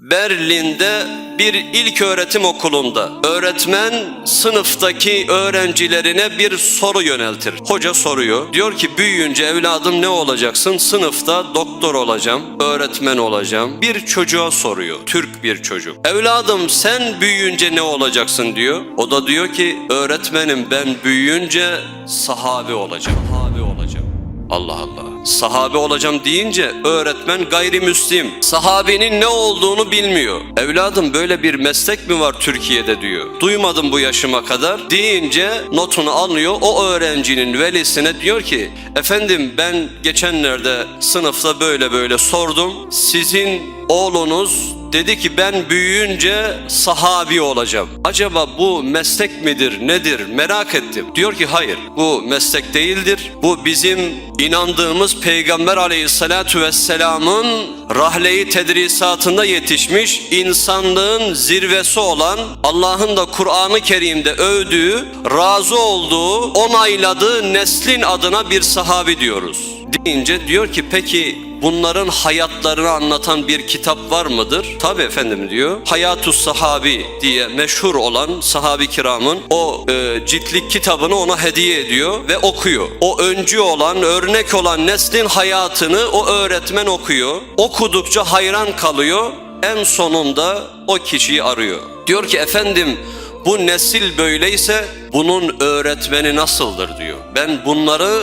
Berlin'de bir ilk öğretim okulunda öğretmen sınıftaki öğrencilerine bir soru yöneltir. Hoca soruyor. Diyor ki büyüyünce evladım ne olacaksın? Sınıfta doktor olacağım, öğretmen olacağım. Bir çocuğa soruyor. Türk bir çocuk. Evladım sen büyüyünce ne olacaksın diyor. O da diyor ki öğretmenim ben büyüyünce sahabi olacağım. Sahabi olacağım. Allah Allah. Sahabe olacağım deyince öğretmen gayrimüslim. Sahabenin ne olduğunu bilmiyor. Evladım böyle bir meslek mi var Türkiye'de diyor. Duymadım bu yaşıma kadar. Deyince notunu alıyor. O öğrencinin velisine diyor ki efendim ben geçenlerde sınıfta böyle böyle sordum. Sizin oğlunuz Dedi ki ben büyüyünce sahabi olacağım. Acaba bu meslek midir nedir merak ettim. Diyor ki hayır bu meslek değildir. Bu bizim inandığımız Peygamber aleyhissalatu vesselamın rahleyi tedrisatında yetişmiş insanlığın zirvesi olan Allah'ın da Kur'an-ı Kerim'de övdüğü, razı olduğu, onayladığı neslin adına bir sahabi diyoruz. Deyince diyor ki peki bunların hayatlarını anlatan bir kitap var mıdır? Tabi efendim diyor. Hayatus Sahabi diye meşhur olan sahabi kiramın o e, ciltlik kitabını ona hediye ediyor ve okuyor. O öncü olan, örnek olan neslin hayatını o öğretmen okuyor. Okudukça hayran kalıyor. En sonunda o kişiyi arıyor. Diyor ki efendim bu nesil böyleyse bunun öğretmeni nasıldır diyor. Ben bunları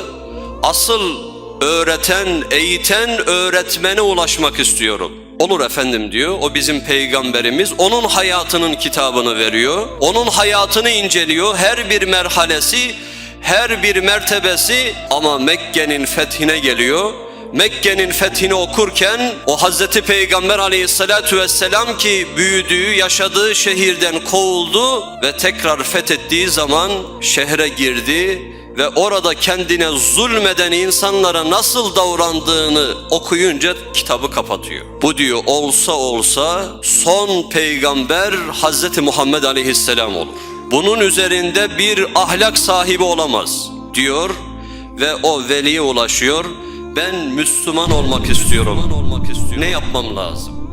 asıl öğreten, eğiten öğretmene ulaşmak istiyorum. Olur efendim diyor. O bizim peygamberimiz. Onun hayatının kitabını veriyor. Onun hayatını inceliyor. Her bir merhalesi, her bir mertebesi ama Mekke'nin fethine geliyor. Mekke'nin fethini okurken o Hazreti Peygamber aleyhissalatu vesselam ki büyüdüğü, yaşadığı şehirden kovuldu ve tekrar fethettiği zaman şehre girdi ve orada kendine zulmeden insanlara nasıl davrandığını okuyunca kitabı kapatıyor. Bu diyor olsa olsa son peygamber Hazreti Muhammed Aleyhisselam olur. Bunun üzerinde bir ahlak sahibi olamaz diyor ve o veliye ulaşıyor. Ben Müslüman olmak istiyorum. Ne yapmam lazım?